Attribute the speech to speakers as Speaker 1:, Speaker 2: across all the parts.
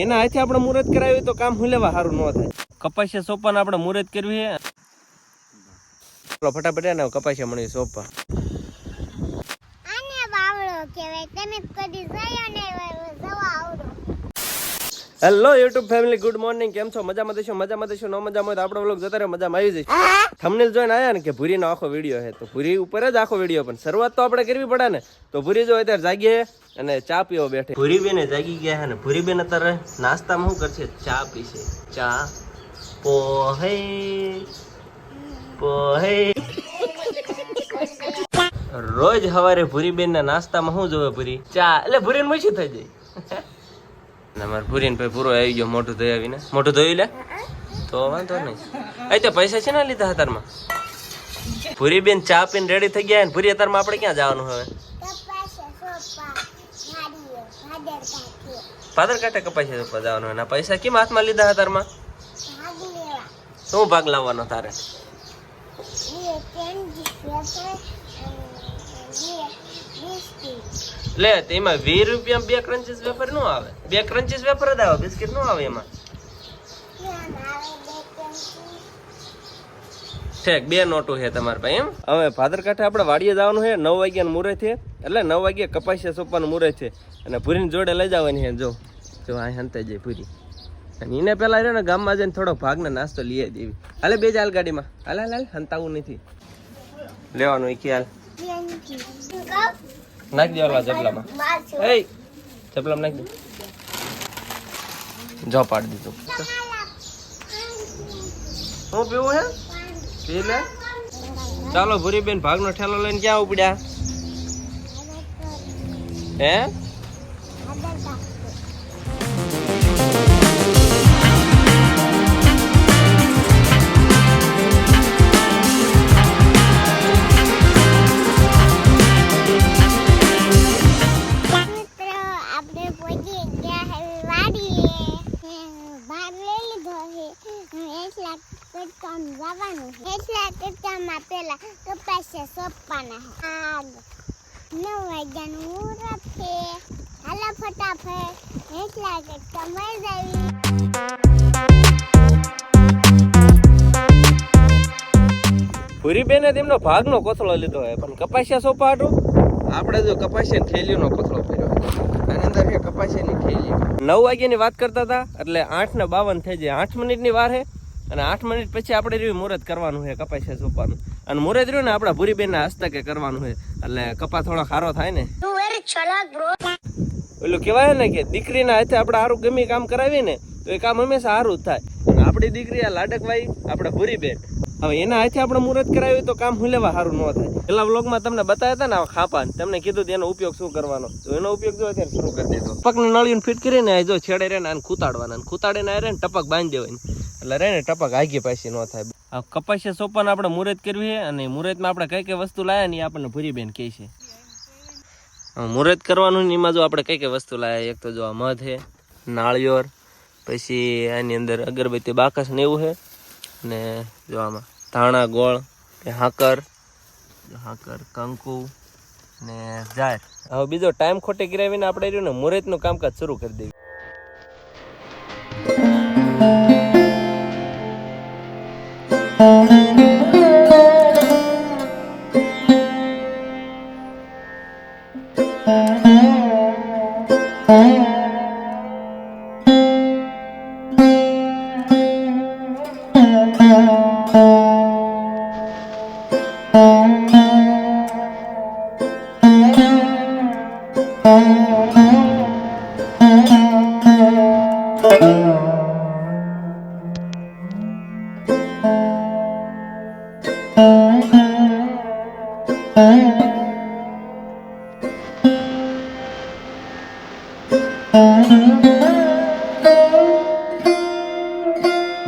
Speaker 1: એના હાથે આપણે મુહૂર્ત કરાવીએ તો કામ હું લેવા સારું ન થાય. કપાસિયા સોપાને આપણે મુહૂર્ત કરવી છે ફટાફટ એને કપાસિયા મળી સોપા.
Speaker 2: આને બાવળો કહેવાય. તમે કદી
Speaker 1: hello YouTube family good morning કેમ છો? મજામાં દેશો મજામાં દેશો ન મજામાં હોય તો આપણો વ્લોગ જતા રહે. મજામાં આવી જઈશ. થંબનેલ જોઈને આયા ને કે ભૂરીનો આખો વીડિયો છે. તો ભૂરી ઉપર જ આખો વીડિયો પણ શરૂઆત તો આપણે કરવી પડે ને. તો ભૂરી જો અત્યારે જાગીએ અને ચા પીવો બેઠે. ભૂરી બેને જાગી ગયા છે ને ભૂરી બેન અત્યારે નાસ્તામાં શું કરશે? ચા પીશે. ચા પોહે. પોહે. રોજ સવારે ભૂરી બેન ના નાસ્તામાં શું જોવે ભૂરી? ચા. એટલે ભૂરી મૂછી થઈ જાય. ને પૂરીને ભાઈ પૂરો આવી ગયો મોટું ધોઈ આવીને મોટું ધોઈ લે તો વાંધો નહીં અહીં તો પૈસા છે ને લીધા હતારમાં પૂરી બેન ચા પીને રેડી થઈ ગયા ને ભૂરી અત્યારમાં આપણે ક્યાં જવાનું હવે પાદર કાંઠે કપાઈ ઉપર જવાનું એના પૈસા કેમ હાથમાં લીધા હતારમાં શું ભાગ લાવવાનો તારે લે તેમાં વીસ રૂપિયા બે ક્રન્ચીસ વેફર નો આવે. બે ક્રન્ચીસ વેફર જ આવે બિસ્કિટ નો આવે એમાં. ઠેક બે નોટો છે તમારા પાસે એમ? હવે ભાદરકાંઠે આપણે વાડીએ જવાનું છે નવ વાગ્યાનું મુહૂર્ત છે. એટલે નવ વાગ્યા કપાસિયા સોપાનું મુહૂર્ત છે. અને પૂરીની જોડે લઈ જવાની છે જો. જો આ હંતે જાય પૂરી અને એને પેલા રહ્યો ને ગામમાં જઈને થોડો ભાગનો નાસ્તો લઈએ દેવી. હાલે બે ચાલ ગાડીમાં. હાલ હાલ હાલ હંતાવું નથી. લેવાનું એ ખ્યાલ નાખી દેવાલા જબલામાં એ જબલામાં નાખી દે. જો પાડી દીધું. શું પીવું હે? પી લે ચાલો ભૂરીબેન ભાગનો ઠેલો લઈને ક્યાં ઉપડ્યા? હે?
Speaker 2: ગયા હવે વાડીએ. ભાગ લઈ લીધો છે એટલા કટકામ જવાનું છે એટલા કટકામાં પેલા કપાસે સોંપવાના છે આગ. નવ વાગ્યાનું મુહૂર્ત છે હાલો ફટાફટ. એટલા કટકા મળી જાવી
Speaker 1: ભૂરીબેને તેમનો ભાગનો કોથળો લીધો હોય પણ કપાસિયા સોપા આપણે જો કપાસિયા થેલીનો કોથળો અંદર છે કપાસિયાની થેલી નવ વાગ્યાની વાત કરતા હતા એટલે આઠ ને બાવન થઈ જાય. આઠ મિનિટની વાર છે અને આઠ મિનિટ પછી આપણે રહ્યું મુહૂર્ત કરવાનું છે કપાસિયા સોપાનું અને મુહૂર્ત રહ્યું ને આપણા ભૂરીબેનના હસ્તકે કરવાનું છે. એટલે કપા થોડો ખારો થાય ને. પેલું કહેવાય ને કે દીકરીના હાથે આપણે સારું ગમે કામ કરાવીએ ને તો એ કામ હંમેશા સારું જ થાય. આપણી દીકરી આ લાડકવાઈ આપણા ભૂરી બેન હવે એના હાથે આપણે મુહૂર્ત કરાવ્યું તો કામ હું લેવા સારું ન થાય. પેલા વ્લોગમાં તમને બતાવ્યા હતા ને ખાપા તમને કીધું એનો ઉપયોગ શું કરવાનો. તો એનો ઉપયોગ જો અત્યારે શરૂ કરી દીધો. ટપકને નળીને ફિટ કરીને જો છેડે રહે ને આને ખૂતાડવાના ખૂતાડીને આ રહે ને ટપક બાંધી દેવાની એટલે રહે ને ટપક આગી પાછી ન થાય. કપાસિયા સોપાને આપણે મુહૂર્ત કરવી છે અને મુહૂર્તમાં આપણે કઈ કઈ વસ્તુ લાયા ને એ આપણને ભૂરી બેન કહે છે. હા, મુહૂર્ત કરવાનું ને એમાં જો આપણે કઈ કઈ વસ્તુ લાયા એક તો જો આ મધ છે નાળિયોર પછી આની અંદર અગરબત્તી બાકસ ને એવું છે. અને જો આમાં ધાણા, ગોળ હાકર હાકર, કંકુ ને જાર હવે બીજો ટાઈમ ખોટે ગિરાવીને આપણે રહ્યું ને મુહૂર્તનું કામકાજ શરૂ કરી દેવી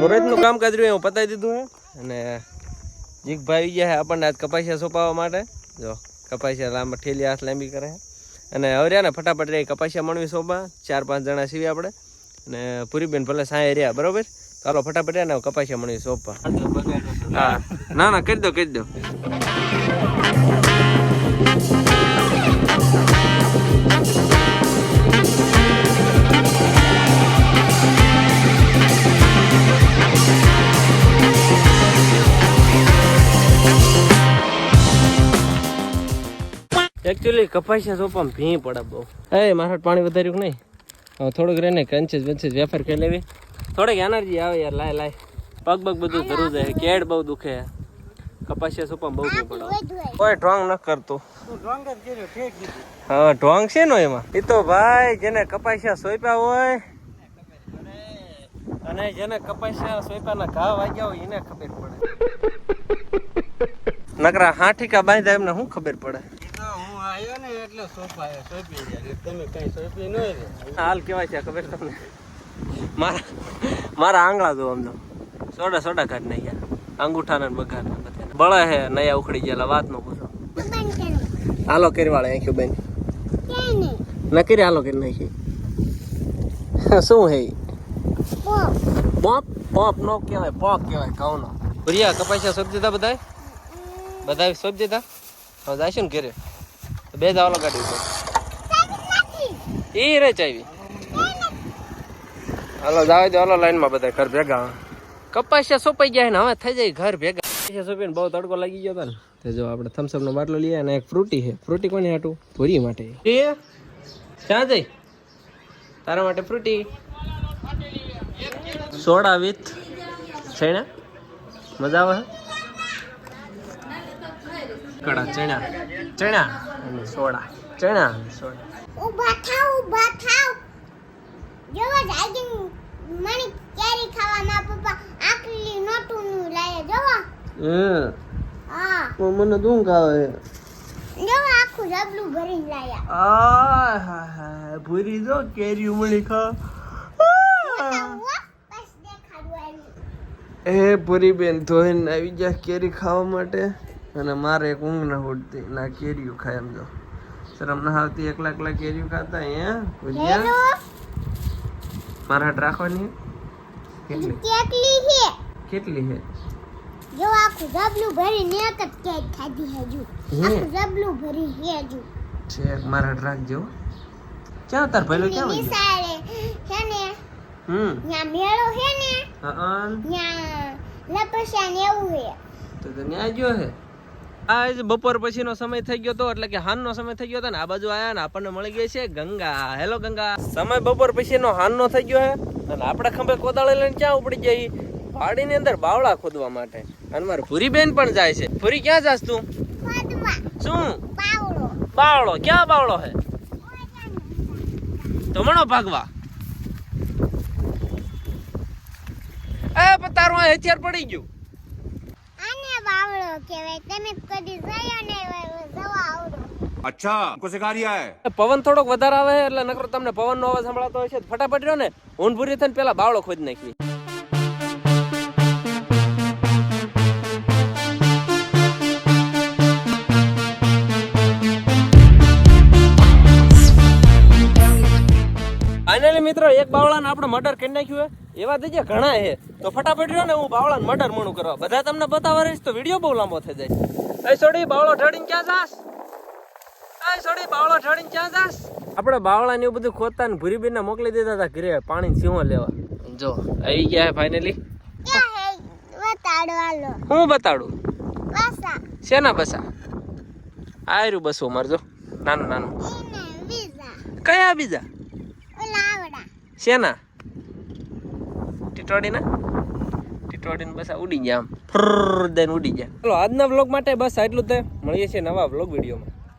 Speaker 1: મુહૂર્તનું કામકાજ રહ્યું એવું પતાવી દીધું હે. અને જીગભાઈ આવી ગયા છે આપણને આજ કપાસિયા સોંપાવવા માટે. જો કપાસિયા લાંબા ઠેલી હાથ લાંબી કરે છે અને હવે રહ્યા ને ફટાફટ રહી કપાસિયા મણવી સોંપા ચાર પાંચ જણા સીવી આપણે. અને પૂરીબેન ભલે સાંય રહ્યા બરોબર? ચાલો ફટાફટ રહ્યા ને કપાસિયા મણવી સોંપા હા. ના ના કરી દો કરી દો. એકચ્યુઅલી કપાસિયા સોપામાં ભી પડે બહુ. એ મારા પાણી વધાર્યું નહીં? હવે થોડુંક રહીને કંચેસ બંચેસ વેફર ખાઈ લેવી. થોડીક એનર્જી આવે યાર લાય લાય. પગ પગ બધું ધરું જાય. કેડ બહુ દુખે. કપાસિયા સોપામાં બહુ ભી પડે. કોઈ ઢોંગ ન કરતું. હા ઢોંગ છે ને એમાં? એ તો ભાઈ જેને કપાસિયા સોપ્યા હોય અને જેને કપાસિયા સોયપાના ઘા વાગ્યા હોય એને ખબર પડે. નકરા હાઠીકા બાંધ્યા એમને શું ખબર પડે?
Speaker 3: હું આવ્યો ને એટલે સોંપાયો સોંપી તમે કઈ સોંપી ન
Speaker 1: હાલ કેવાય છે ખબર તમને? મારા મારા આંગળા જો તો સોડા સોડા કાઢ નાખ્યા અંગૂઠાના ને બગાના બધા. બળે હે, નયા ઉખડી ગયેલા વાત નો પૂછો. હાલો કરી વાળે આંખ્યું બેન?
Speaker 2: ન
Speaker 1: કરી હાલો કરી નાખી. શું હે?
Speaker 2: પોપ
Speaker 1: પોપ નો કહેવાય પોપ કહેવાય, ઘઉંનો. ભૂરિયા, કપાસિયા સોંપી દીધા બધાય? બધા સોંપી દીધા હવે છે ને ઘરે? બે દાવલો કાઢી તો એ રે ચાવી. હાલો જાવ દો હાલો લાઈનમાં બધા ઘર ભેગા. કપાસિયા સોપાઈ ગયા ને હવે થઈ જાય ઘર ભેગા. કપાસિયા સોંપીને બહુ તડકો લાગી ગયો હતો ને. તે જો આપણે થમ્સઅપ નો બાટલો લઈએ અને એક ફ્રૂટી છે. ફ્રૂટી કોને હાટું? ભૂરી માટે. એ? ક્યાં જઈ? તારા માટે ફ્રૂટી? સોડા વિથ ચણા? મજા આવે? કડા ચણા. ચણા? અને સોડા. ચણા અને સોડા.
Speaker 2: ઊભા થાવ ઊભા થાવ. જોવો જાગીન મણી કેરી ખાવામાં પપ્પા આકલી નોટું નું લાય જોવો. હા?
Speaker 1: મને શું ખાવે?
Speaker 2: જોવો આખું જબલું ભરીને લાયા.
Speaker 1: ભૂરી જો કેરી ઉમળી ખા. એ પૂરી બેન ધોઈને આવી ગયા કેરી ખાવા માટે? અને મારે એક ઊંઘ ના ઉડતી ના કેરીયું ખાય એમ જો. શરમ ના આવતી એકલા એકલા કેરીયું ખાતા હે ભૂજ્યા? મારા રાખવાની? કેટલી?
Speaker 2: કેટલી છે?
Speaker 1: કેટલી છે?
Speaker 2: જો આખું જબલું ભરીને એક જ કેક ખાધી
Speaker 1: હે?
Speaker 2: જો આખું જબલું ભરી હે જો
Speaker 1: છે મારા હાટ રાખજો. ક્યાં તાર ભેલો ક્યાં હોય?
Speaker 2: નિસારે છે ને
Speaker 1: હમ.
Speaker 2: ત્યાં મેળો છે ને
Speaker 1: હા
Speaker 2: ત્યાં લપસ્યા ને એવું છે.
Speaker 1: તો તો ન્યા જો હે આજ બપોર પછીનો સમય થઈ ગયો તો એટલે કે હાનનો સમય થઈ ગયો હતો ને આ બાજુ આયા ને આપણને મળી ગઈ છે ગંગા. હેલો ગંગા. સમય બપોર પછીનો હાનનો થઈ ગયો હે. અને આપણે ખંભે કોદાળી લઈને ક્યાં ઉપડી જઈ વાડીની અંદર બાવળા ખોદવા માટે. અને મારી ભૂરી બેન પણ જાય છે. ભૂરી ક્યાં જાસ તું? શું? બાવળો. ક્યાં બાવળો હે? તમણો ભાગવા. એ તારું હથિયાર પડી ગયું. પવન થોડોક વધારે આવે એટલે નકરો તમને પવનનો અવાજ સંભળાતો હોય છે. ફટાફટ રહ્યો ને ઊંઘ પૂરી થઈને પેલા બાવળો ખોદ નાખી ફાઇનલી મિત્રો એક બાવળાને આપણે મર્ડર કરી નાખ્યું હે. એવા થઈ ગયા ઘણા હે. તો ફટાફટ રહ્યો ને હું બાવળાને મર્ડર મણું કરવા. બધા તમને બતાવવા રહીશ તો વીડિયો બહુ લાંબો થઈ જાય. એ છોડી બાવળો ઢળીને ક્યાં જાસ એ છોડી બાવળો ઠડીને ક્યાં જાસ આપણે બાવળા ને એવું બધું ખોતા ને ભૂરી બેન મોકલી દીધા હતા ઘરે પાણી સિંહો લેવા. જો આવી ગયા હે ફાઇનલી
Speaker 2: હે? બતાડો?
Speaker 1: શેના બસા આયરું બસવું મારજો નાનું નાનું. કયા બીજા? શેના? ટીટોડીના? ટીટોડીને બસ ઉડી ગયા આમ. ફર દઈને ઉડી ગયા. ચલો આજના વ્લોગ માટે બસ આટલું જ તે. મળીએ છીએ નવા વ્લોગ વિડીયોમાં.